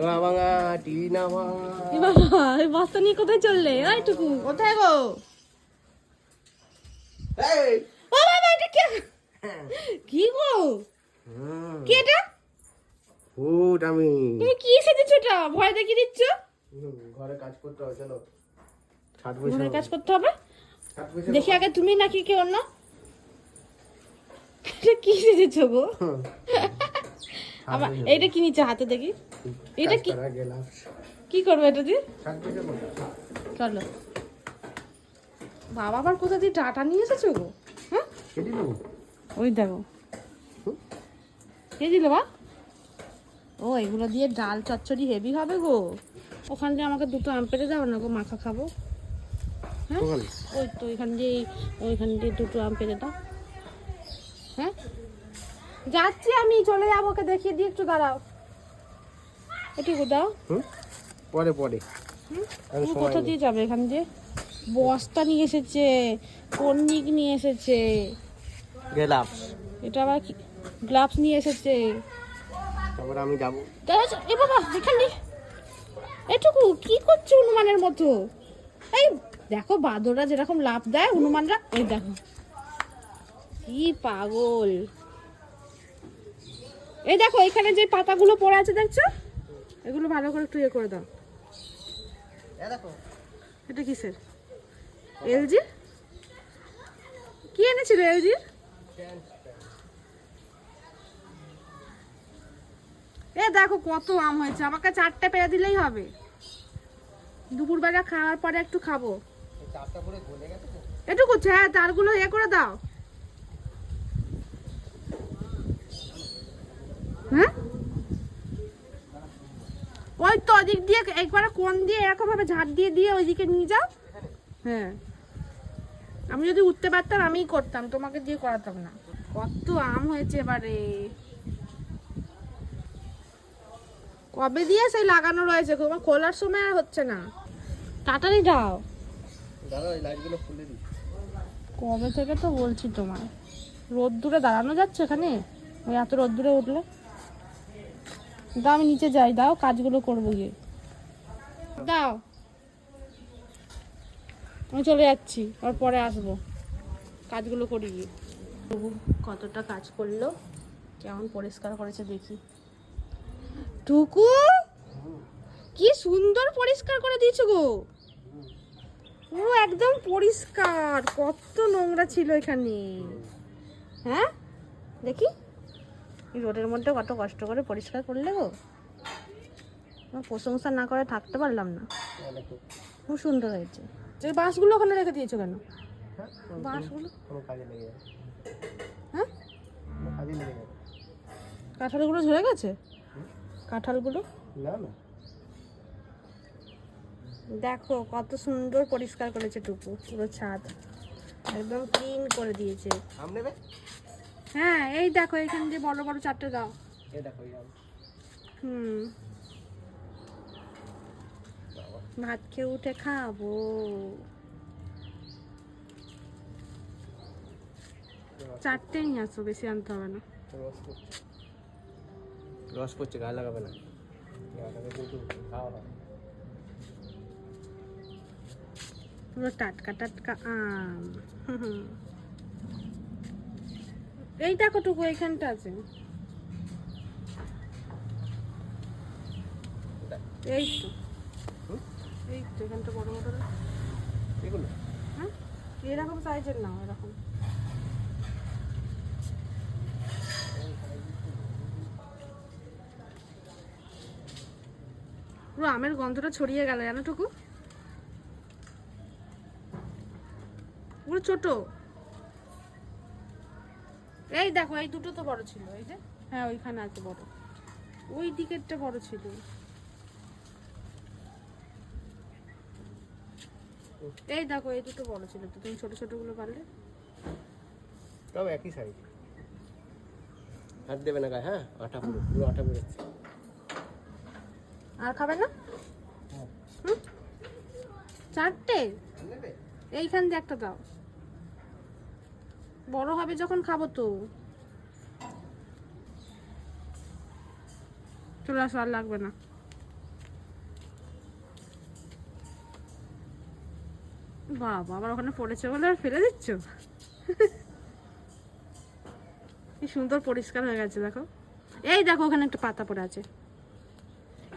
নোয়া ভাঙা টিভি না ভাঙা এ বস্তা নিয়ে কোথায় চললে? ওইটুকু কোথায় গো? এই! ও বাবা এটা কে? কি গো? কি এটা? ফুট আমি। তুমি কি সেজেছো এটা? ভয় দেখিয়ে দিচ্ছ? ঘরে কাজ করতে হবে চলো। ষাট পয়সা ঘরে কাজ করতে হবে? দেখি আগে তুমি নাকি কে অন্য এটা কি সেজেছো গো? আবার এইটা কি নিচে হাতে দেখি? এটা কি কি করবে এটা দিয়ে। চলো। বাবা আবার কোথা দিয়ে ডাটা নিয়ে এসেছ গো? হ্যাঁ? ওই দেখো। কে দিল বা? ও এগুলো দিয়ে ডাল চচ্চড়ি হেভি হবে গো। ওখান দিয়ে আমাকে দুটো আম পেড়ে দাও না গো মাখা খাব। হ্যাঁ? ওই তো ওইখান দিয়ে ওইখান দিয়ে দুটো আম পেড়ে দাও। যাচ্ছি আমি চলে যাব ওকে দেখিয়ে দিয়ে একটু দাঁড়াও। এটুকু দাও। হুম? পরে পরে। কোথা দিয়ে যাবে এখান দিয়ে? বস্তা নিয়ে এসেছে কর্নিক নিয়ে এসেছে। গেলাম এটা আবার কি? গ্লাভস নিয়ে এসেছে। তারপর আমি যাব। এ বাবা এখানে এটুকু কি করছে হনুমানের মতো? এই দেখো বাদররা যেরকম লাভ দেয় হনুমানরা এই দেখো। কি পাগল। এই দেখো এখানে যে পাতাগুলো পড়ে আছে দেখছ? এগুলো ভালো করে একটু ইয়ে করে দাও। দেখো। এটা কিসের? এলজি? কি এনেছিল এলজি? এ দেখো কত আম হয়েছে। আমাকে চারটে পেয়ে দিলেই হবে। দুপুরবেলা খাওয়ার পরে একটু খাব। এটুকু হ্যাঁ তারগুলো এ করে দাও। হ্যাঁ ওই তো ওদিক দিয়ে একবার কোন দিয়ে এরকম ভাবে ঝাড় দিয়ে দিয়ে ওইদিকে নিয়ে যাও। হ্যাঁ। আমি যদি উঠতে পারতাম আমিই করতাম তোমাকে দিয়ে করাতাম না। কত আম হয়েছে এবারে। কবে দিয়ে সেই লাগানো রয়েছে গো, আমার খোলার সময় আর হচ্ছে না। তাড়াতাড়ি ওই লাইটগুলো খুলে দিই। কবে থেকে তো বলছি তোমায়। রোদ্দুরে দাঁড়ানো যাচ্ছে এখানে? ওই এত রোদ্দুরে উঠলে? দাও, আমি নিচে যাই, দাও, কাজগুলো করব গিয়ে। দাও। আমি চলে যাচ্ছি, আর পরে আসব। কাজগুলো করি গিয়ে। কতটা কাজ করল, কেমন পরিষ্কার করেছে দেখি। টুকু, কি সুন্দর পরিষ্কার করে দিয়েছ গো। পুরো একদম পরিষ্কার, কত নোংরা ছিল এখানে। হ্যাঁ দেখি। এই রোডের মধ্যে কত কষ্ট করে পরিষ্কার করলে গো প্রশংসা না করে থাকতে পারলাম না। হ্যাঁ, খুব সুন্দর হয়েছে। যে বাঁশগুলো ওখানে রেখে দিয়েছ কেন? হ্যাঁ? বাঁশগুলো হ্যাঁ? যাবে কাঁঠালগুলো ঝরে গেছে? কাঁঠালগুলো? না না। দেখো কত সুন্দর পরিষ্কার করেছে টুকু পুরো ছাদ। একদম ক্লিন করে দিয়েছে। হ্যাঁ এই দেখো এখান দিয়ে বড় বড় চারটে দাও। দেখো হুম। ভাত খেয়ে উঠে খাব। চারটে নিয়ে আসো বেশি আনতে হবে না। রস পড়ছে। গায়ে লাগাবে না। পুরো টাটকা টাটকা আম। হুম। এই দেখো এইখানটা আছে। এই তো। এই তো এখানটা বড় বড় এগুলো? হ্যাঁ এরকম সাইজের না এরকম। পুরো আমের গন্ধটা ছড়িয়ে গেল জানো টুকু? পুরো ছোট। এই দেখো এই দুটো তো বড় ছিল এই যে। হ্যাঁ ওইখানে আছে বড়। ওই দিকেরটা বড় ছিল। এই দেখো এই দুটো বড় ছিল তো তুমি ছোট ছোটগুলো পারলে। সব একই সাইজ হাত দেবে না গায়ে হ্যাঁ? আটা পুরো পুরো আটা বেরোচ্ছে। আর খাবে না? হ্যাঁ। হুম? চারটে? এইখান দিয়ে একটা দাও। বড় হবে যখন খাব তো। চলে আসো, আর লাগবে না। বাবা, আবার ওখানে পড়েছে বলে আর ফেলে দিচ্ছ? কি সুন্দর পরিষ্কার হয়ে গেছে, দেখো। এই দেখো, ওখানে একটা পাতা পড়ে আছে।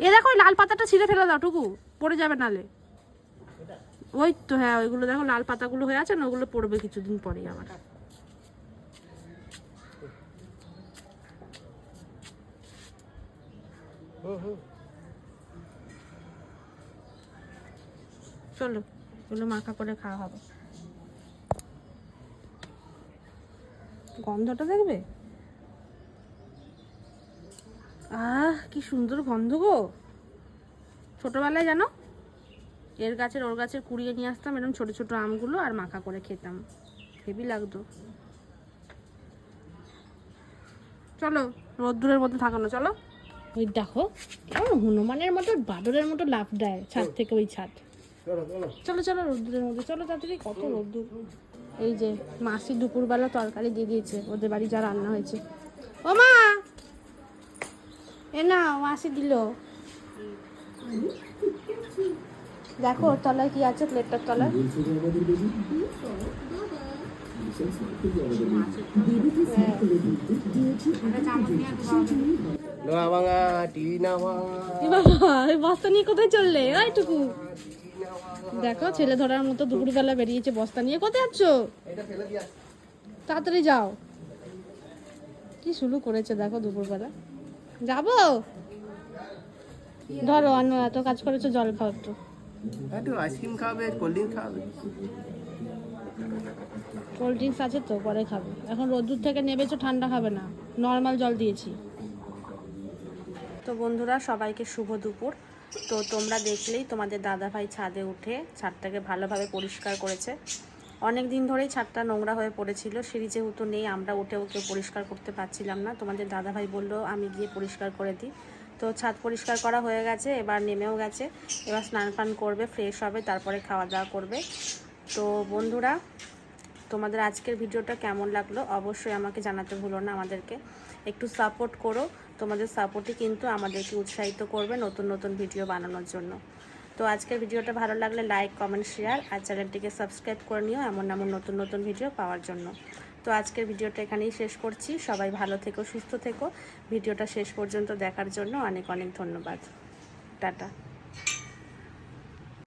এ দেখো, ওই লাল পাতাটা ছিঁড়ে ফেলে দাও, টুকু। পড়ে যাবে নালে। ওই তো হ্যাঁ ওইগুলো দেখো, লাল পাতাগুলো হয়ে আছে না, ওগুলো পড়বে কিছুদিন পরে আবার। চলো, এগুলো মাখা করে খাওয়া হবে। গন্ধটা দেখবে? আহ, কি সুন্দর গন্ধ গো। ছোটবেলায় জানো, এর গাছের ওর গাছের কুড়িয়ে নিয়ে আসতাম এরকম ছোট ছোট আমগুলো আর মাখা করে খেতাম। হেভি লাগতো। চলো, রোদ্দুরের মধ্যে থাকানো, চলো। ওই দেখো হনুমানের মতো বাদরের মতো লাফ দেয় ছাদ থেকে ওই ছাদ। চলো চলো চলো চলো, রোদ্দুরের মধ্যে, চলো তাড়াতাড়ি, কত রোদ্দুর। এই যে মাসি দুপুরবেলা তরকারি দিয়ে দিয়েছে, ওদের বাড়ি যা রান্না হয়েছে। ও মা! এ না, মাসি দিল। দেখো, ওর তলায় কি আছে, প্লেটটার তলায়? হ্যাঁ। নোয়া ভাঙা টিভি ভাঙা বাবা বস্তা নিয়ে কোথায় চললে? ওইটুকু দেখো ছেলে ধরার মতো দুপুরবেলা বেরিয়েছে বস্তা নিয়ে। কোথায় যাচ্ছ? তাড়াতাড়ি যাও। কি শুরু করেছে দেখো দুপুরবেলা। যাব? ধরো অন্য এত কাজ করেছ জল খাও একটু। একটু আইসক্রিম খাবে কোল্ড ড্রিঙ্ক খাবে। কোল্ড ড্রিঙ্কস আছে তো পরে খাবে। এখন রোদ্দুর থেকে নেবেছো ঠান্ডা খাবে না। নর্মাল জল দিয়েছি। তো বন্ধুরা, সবাইকে শুভ দুপুর। তো তোমরা দেখলেই তোমাদের দাদাভাই ছাদে উঠে ছাদটাকে ভালোভাবে পরিষ্কার করেছে। অনেক দিন ধরেই ছাদটা নোংরা হয়ে পড়েছিল। সিঁড়ি যেহেতু নেই, আমরা উঠে উঠে পরিষ্কার করতে পারছিলাম না। তোমাদের দাদাভাই বলল, আমি গিয়ে পরিষ্কার করে দিই। তো ছাদ পরিষ্কার করা হয়ে গেছে, এবার নেমেও গেছে। এবার স্নান পান করবে, ফ্রেশ হবে, তারপরে খাওয়া দাওয়া করবে। তো বন্ধুরা, তোমাদের আজকের ভিডিওটা কেমন লাগল? অবশ্যই আমাকে জানাতে ভুলো না আমাদেরকে। একটু সাপোর্ট করো। তোমাদের সাপোর্টই কিন্তু আমাদেরকে উৎসাহিত করবে নতুন নতুন ভিডিও বানানোর জন্য। তো আজকের ভিডিওটা ভালো লাগলে লাইক কমেন্ট শেয়ার আর চ্যানেলটিকে সাবস্ক্রাইব করে নিও এমন এমন নতুন নতুন ভিডিও পাওয়ার জন্য। তো আজকের ভিডিওটা এখানেই শেষ করছি। সবাই ভালো থেকো, সুস্থ থেকো। ভিডিওটা শেষ পর্যন্ত দেখার জন্য অনেক অনেক ধন্যবাদ। টাটা।